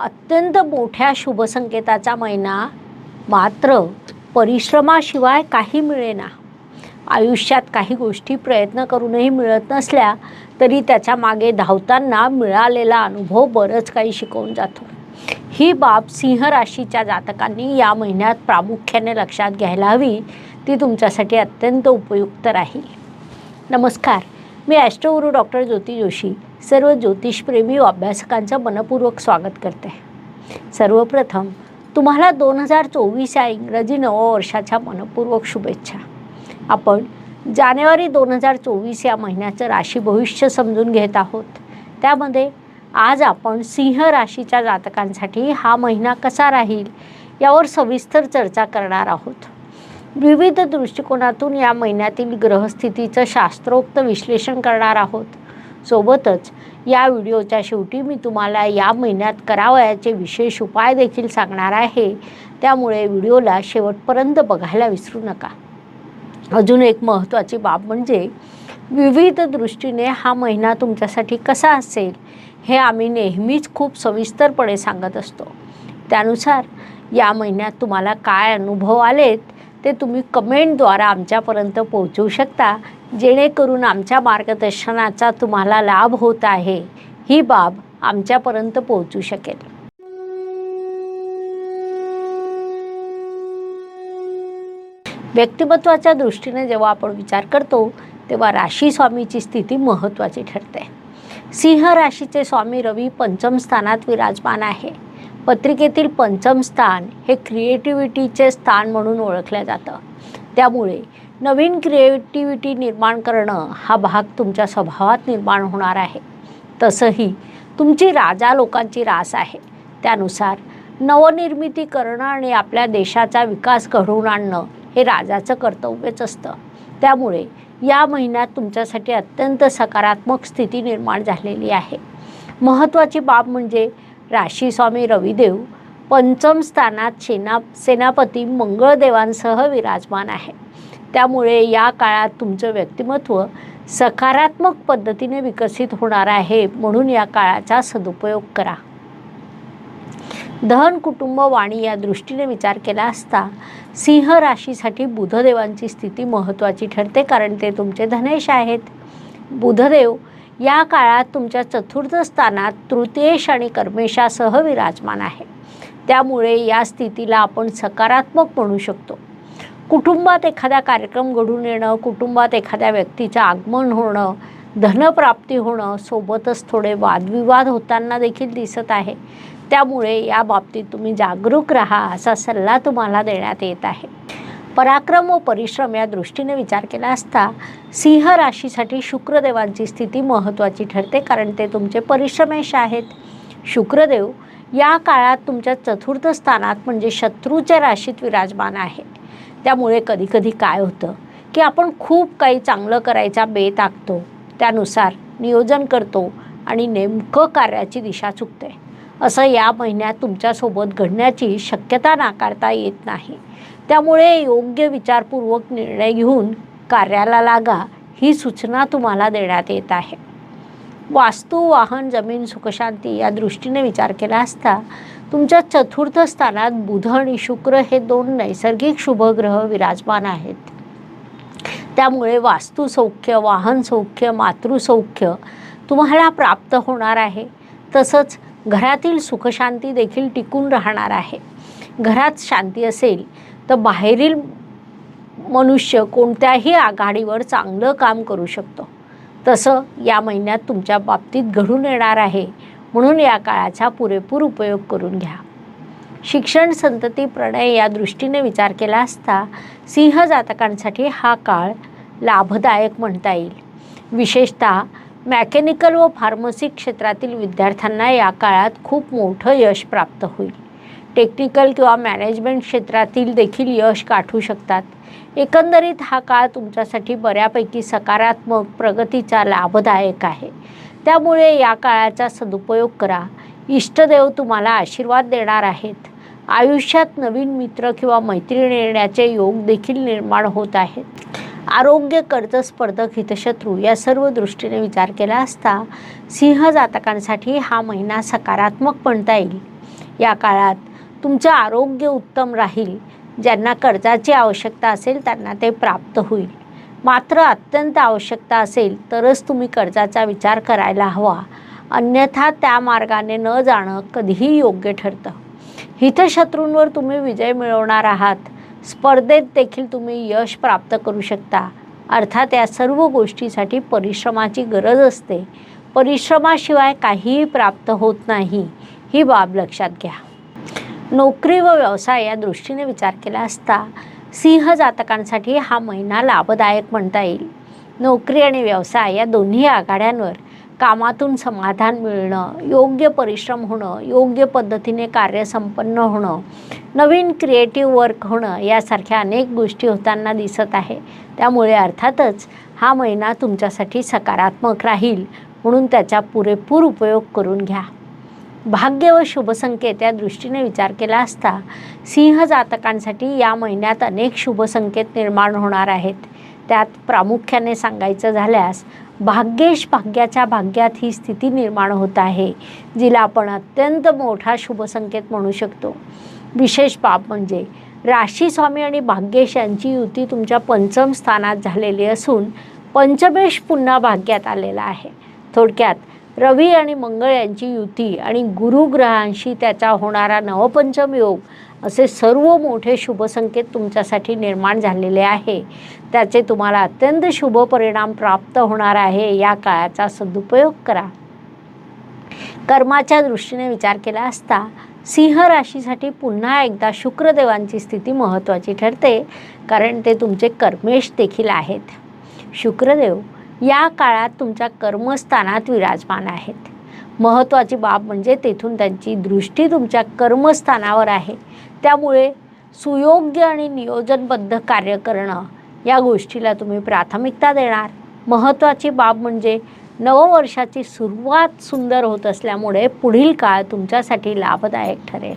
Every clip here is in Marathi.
अत्यंत मोठ्या शुभसंकेताचा महिना मात्र परिश्रमाशिवाय काही मिळेना. आयुष्यात काही गोष्टी प्रयत्न करूनही मिळत नसल्या तरी त्याच्यामागे धावताना मिळालेला अनुभव बरंच काही शिकवून जातो. ही बाब सिंह राशीच्या जातकांनी या महिन्यात प्रामुख्याने लक्षात घ्यायला हवी. ती तुमच्यासाठी अत्यंत उपयुक्त राहील. नमस्कार. मी ॲस्ट्रोगुरू डॉक्टर ज्योती जोशी. सर्व ज्योतिषप्रेमी व अभ्यासकांचं मनपूर्वक स्वागत करते. सर्वप्रथम तुम्हाला दोन हजार चोवीस या इंग्रजी नववर्षाच्या मनपूर्वक शुभेच्छा. आपण जानेवारी दोन हजार चोवीस या महिन्याचं राशी भविष्य समजून घेत आहोत. त्यामध्ये आज आपण सिंह राशीच्या जातकांसाठी हा महिना कसा राहील यावर सविस्तर चर्चा करणार आहोत. विविध दृष्टिकोनातून या महिन्यातील ग्रहस्थितीचं शास्त्रोक्त विश्लेषण करणार आहोत. सोबतच या व्हिडिओच्या शेवटी मी तुम्हाला या महिन्यात करावयाचे विशेष उपाय देखील सांगणार आहे. त्यामुळे व्हिडिओला शेवटपर्यंत बघायला विसरू नका. अजून एक महत्त्वाची बाब म्हणजे विविध दृष्टीने हा महिना तुमच्यासाठी कसा असेल हे आम्ही नेहमीच खूप सविस्तरपणे सांगत असतो. त्यानुसार या महिन्यात तुम्हाला काय अनुभव आलेत ते तुम्ही कमेंटद्वारा आमच्यापर्यंत पोहोचवू शकता. जेणेकरून आमच्या मार्गदर्शनाचा तुम्हाला लाभ होत आहे. ही बाब आमच्यापर्यंत पोहोचू शकेल. व्यक्तिमत्वाच्या दृष्टीने जेव्हा आपण विचार करतो तेव्हा राशी स्वामीची स्थिती महत्त्वाची ठरते. सिंह राशीचे स्वामी रवी पंचम स्थानात विराजमान आहे. पत्रिकेतील पंचम स्थान हे क्रिएटिव्हिटीचे स्थान म्हणून ओळखलं जातं. त्यामुळे नवीन क्रिएटिव्हिटी निर्माण करणं हा भाग तुमच्या स्वभावात निर्माण होणार आहे. तसंही तुमची राजा लोकांची रास आहे. त्यानुसार नवनिर्मिती करणं आणि आपल्या देशाचा विकास घडवून आणणं हे राजाचं कर्तव्यच असतं. त्यामुळे या महिन्यात तुमच्यासाठी अत्यंत सकारात्मक स्थिती निर्माण झालेली आहे. महत्त्वाची बाब म्हणजे राशीस्वामी रविदेव पंचम स्थानात सेना सेनापती मंगळदेवांसह विराजमान आहे. त्यामुळे या काळात तुमचं व्यक्तिमत्व सकारात्मक पद्धतीने विकसित होणार आहे म्हणून या काळाचा सदुपयोग करा. धन कुटुंब वाणी या दृष्टीने विचार केला असता सिंह राशीसाठी बुधदेवांची स्थिती महत्त्वाची ठरते कारण ते तुमचे धनेश आहेत. बुधदेव या काळात तुमच्या चतुर्थ स्थानात तृतीयेश आणि कर्मेशासह विराजमान आहे. त्यामुळे या स्थितीला आपण सकारात्मक म्हणू शकतो. कुटुंबात एखादा कार्यक्रम घडून येणं कुटुंबात एखाद्या व्यक्तीचं आगमन होणं धनप्राप्ती होणं सोबतच थोडे वादविवाद होताना देखील दिसत आहे. त्यामुळे या बाबतीत तुम्ही जागरूक राहा असा सल्ला तुम्हाला देण्यात येत आहे. पराक्रम व परिश्रम या दृष्टीने विचार केला असता सिंह राशीसाठी शुक्रदेवांची स्थिती महत्त्वाची ठरते कारण ते तुमचे परिश्रमेश आहेत. शुक्रदेव या काळात तुमच्या चतुर्थ स्थानात म्हणजे शत्रूच्या राशीत विराजमान आहे त्यामुळे कधीकधी काय होतं की आपण खूप काही चांगलं करायचा बेत आखतो. त्यानुसार नियोजन करतो आणि नेमकं कार्याची दिशा चुकते. असं या महिन्यात तुमच्यासोबत घडण्याची शक्यता नाकारता येत नाही. त्यामुळे योग्य विचारपूर्वक निर्णय घेऊन कार्याला लागा ही सूचना तुम्हाला देण्यात येत आहे. वास्तू वाहन जमीन सुखशांती या दृष्टीने विचार केला असता तुमच्या चतुर्थ स्थानात बुध आणि शुक्र हे दोन नैसर्गिक शुभग्रह विराजमान आहेत. त्यामुळे वास्तुसौख्य वाहन सौख्य मातृसौख्य तुम्हाला प्राप्त होणार आहे. तसंच घरातील सुखशांती देखील टिकून राहणार आहे. घरात शांती असेल तर बाहेरील मनुष्य कोणत्याही आघाडीवर चांगलं काम करू शकतो. तसं या महिन्यात तुमच्या बाबतीत घडून येणार आहे. म्हणून या काळाचा पुरेपूर उपयोग करून घ्या. शिक्षण संतती प्रणय या दृष्टीने विचार केला असता सिंह जातकांसाठी हा काळ लाभदायक म्हणता येईल. विशेषतः मॅकॅनिकल व फार्मसी क्षेत्रातील विद्यार्थ्यांना या काळात खूप मोठं यश प्राप्त होईल. टेक्निकल किंवा मॅनेजमेंट क्षेत्रातील देखील यश गाठू शकतात. एकंदरीत हा काळ तुमच्यासाठी बऱ्यापैकी सकारात्मक प्रगतीचा लाभदायक आहे. त्यामुळे या काळाचा सदुपयोग करा. इष्टदेव तुम्हाला आशीर्वाद देणार आहेत. आयुष्यात नवीन मित्र किंवा मैत्रीण येण्याचे योग देखील निर्माण होत आहेत. आरोग्य कर्ज स्पर्धक हितशत्रू या सर्व दृष्टीने विचार केला असता सिंह जातकांसाठी हा महिना सकारात्मक म्हणता येईल. या काळात तुमचं आरोग्य उत्तम राहील. ज्यांना कर्जाची आवश्यकता असेल त्यांना ते प्राप्त होईल. मात्र अत्यंत आवश्यकता असेल तरच तुम्ही कर्जाचा विचार करायला हवा. अन्यथा त्या मार्गाने न जाणं कधीही योग्य ठरतं. हितशत्रूंवर तुम्ही विजय मिळवणार आहात. स्पर्धेत देखील तुम्ही यश प्राप्त करू शकता. अर्थात या सर्व गोष्टीसाठी परिश्रमाची गरज असते. परिश्रमाशिवाय काहीही प्राप्त होत नाही. ही बाब लक्षात घ्या. नोकरी व व्यवसाय या दृष्टीने विचार केला असता सिंह जातकांसाठी हा महिना लाभदायक म्हणता येईल. नोकरी आणि व्यवसाय या दोन्ही आघाड्यांवर कामातून समाधान मिळणं योग्य परिश्रम होणं योग्य पद्धतीने कार्य संपन्न होणं नवीन क्रिएटिव्ह वर्क होणं यासारख्या अनेक गोष्टी होताना दिसत आहे. त्यामुळे अर्थातच हा महिना तुमच्यासाठी सकारात्मक राहील म्हणून त्याचा पुरेपूर उपयोग करून घ्या. भाग्य व शुभसंकेत या दृष्टीने विचार केला असता सिंह जातकांसाठी या महिन्यात अनेक शुभसंकेत निर्माण होणार आहेत. त्यात प्रामुख्याने सांगायचं झाल्यास भाग्येश भाग्याच्या भाग्यात ही स्थिती निर्माण होत आहे जिला आपण अत्यंत मोठा शुभसंकेत म्हणू शकतो. विशेष बाब म्हणजे राशी स्वामी आणि भाग्येश यांची युती तुमच्या पंचम स्थानात झालेली असून पंचमेश पुन्हा भाग्यात आलेला आहे. थोडक्यात रवी आणि मंगळ यांची युती आणि गुरुग्रहांशी त्याचा होणारा नवपंचम योग असे सर्व मोठे शुभसंकेत तुमच्यासाठी निर्माण झालेले आहे. त्याचे तुम्हाला अत्यंत शुभ परिणाम प्राप्त होणार आहे. या काळाचा सदुपयोग करा. कर्माच्या दृष्टीने विचार केला असता सिंह राशीसाठी पुन्हा एकदा शुक्रदेवांची स्थिती महत्त्वाची ठरते कारण ते तुमचे कर्मेश देखील आहेत. शुक्रदेव या काळात तुमच्या कर्मस्थानात विराजमान आहेत. महत्त्वाची बाब म्हणजे तेथून त्यांची दृष्टी तुमच्या कर्मस्थानावर आहे. त्यामुळे सुयोग्य आणि नियोजनबद्ध कार्य करणं या गोष्टीला तुम्ही प्राथमिकता देणार. महत्त्वाची बाब म्हणजे नववर्षाची सुरुवात सुंदर होत असल्यामुळे पुढील काळ तुमच्यासाठी लाभदायक ठरेल.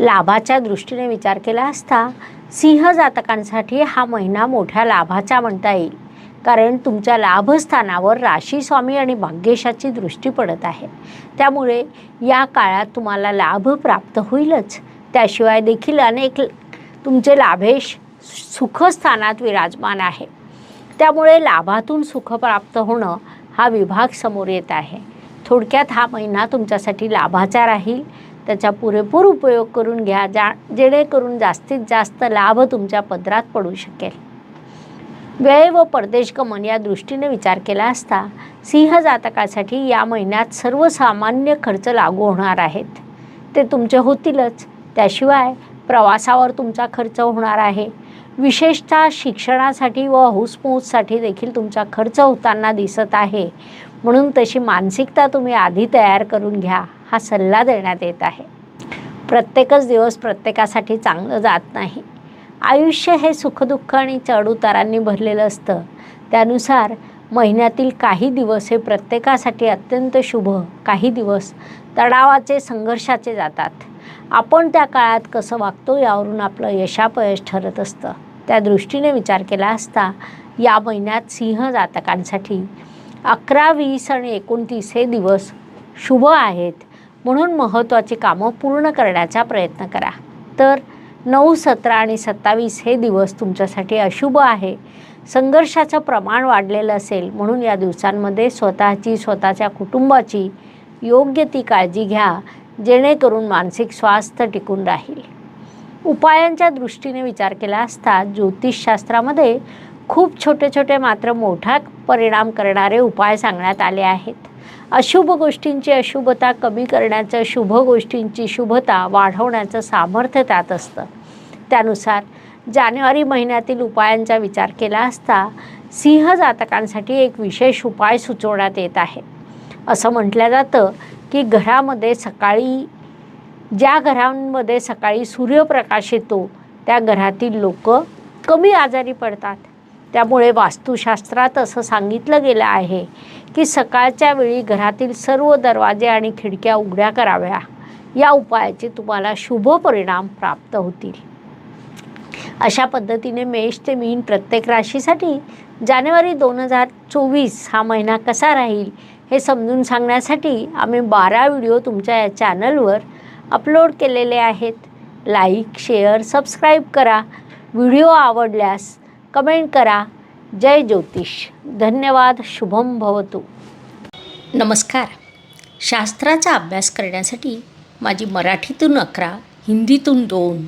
लाभाच्या दृष्टीने विचार केला असता सिंह जातकांसाठी हा महिना मोठ्या लाभाचा म्हणता येईल. कारण तुमच्या लाभस्थानावर राशी स्वामी आणि भाग्येशाची दृष्टी पडत आहे. त्यामुळे या काळात तुम्हाला लाभ प्राप्त होईलच. त्याशिवाय देखील अनेक तुमचे लाभेश सुखस्थानात विराजमान आहे. त्यामुळे लाभातून सुख प्राप्त होणं हा विभाग समोर येत आहे. थोडक्यात हा महिना तुमच्यासाठी लाभाचा राहील. त्याचा पुरेपूर उपयोग करून घ्या जा जेणेकरून जास्तीत जास्त लाभ तुमच्या पदरात पडू शकेल. वेळ व परदेश गमन या दृष्टीने विचार केला असता सिंह जातकासाठी या महिन्यात सर्वसामान्य खर्च लागू होणार आहेत. ते तुमचे होतीलच. त्याशिवाय प्रवासावर तुमचा खर्च होणार आहे. विशेषतः शिक्षणासाठी व हौसमौजसाठी देखील तुमचा खर्च होताना दिसत आहे. म्हणून तशी मानसिकता तुम्ही आधी तयार करून घ्या हा सल्ला देण्यात येत आहे. प्रत्येकच दिवस प्रत्येकासाठी चांगलं जात नाही. आयुष्य हे सुखदुःख आणि चढउतारांनी भरलेलं असतं. त्यानुसार महिन्यातील काही दिवस हे प्रत्येकासाठी अत्यंत शुभ काही दिवस तणावाचे संघर्षाचे जातात. आपण त्या काळात कसं वागतो यावरून आपलं यशापयश ठरत असतं. त्या दृष्टीने विचार केला असता या महिन्यात सिंह जातकांसाठी अकरा वीस आणि एकोणतीस हे दिवस शुभ आहेत म्हणून महत्त्वाची कामं पूर्ण करण्याचा प्रयत्न करा. तर नऊ सतरा आणि सत्तावीस हे दिवस तुमच्यासाठी अशुभ आहे. संघर्षाचं प्रमाण वाढलेलं असेल म्हणून या दिवसांमध्ये स्वतःची स्वतःच्या कुटुंबाची योग्य ती काळजी घ्या. जेणेकरून मानसिक स्वास्थ्य टिकून राहील. उपायांच्या दृष्टीने विचार केला असता ज्योतिषशास्त्रामध्ये खूप छोटे छोटे मात्र मोठा परिणाम करणारे उपाय सांगण्यात आले आहेत. अशुभ गोष्टींची अशुभता कमी करण्याचं शुभ गोष्टींची शुभता वाढवण्याचं सामर्थ्य त्यात असतं. त्यानुसार जानेवारी महिन्यातील उपायांचा विचार केला असता सिंह जातकांसाठी एक विशेष उपाय सुचवण्यात येत आहे. असं म्हटलं जातं की घरामध्ये सकाळी ज्या घरांमध्ये सकाळी सूर्यप्रकाश येतो त्या घरातील लोक कमी आजारी पडतात. त्यामुळे वास्तुशास्त्रात असं सांगितलं गेलं आहे की सकाळच्या वेळी घरातील सर्व दरवाजे आणि खिडक्या उघड्या कराव्या. या उपायाचे तुम्हाला शुभ परिणाम प्राप्त होतील. अशा पद्धतीने मेष ते मीन प्रत्येक राशीसाठी जानेवारी दोन हजार चोवीस हा महिना कसा राहील हे समजून सांगण्यासाठी आम्ही बारा व्हिडिओ तुमच्या या चॅनलवर अपलोड केलेले आहेत. लाईक शेअर सबस्क्राईब करा. व्हिडिओ आवडल्यास कमेंट करा. जय ज्योतिष. धन्यवाद. शुभम भवतु. नमस्कार. शास्त्राचा अभ्यास करण्यासाठी माझी मराठीतून अकरा हिंदीतून दोन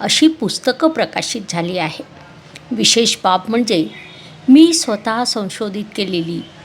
अशी पुस्तकं प्रकाशित झाली आहे विशेष बाब म्हणजे मी स्वतः संशोधित केलेली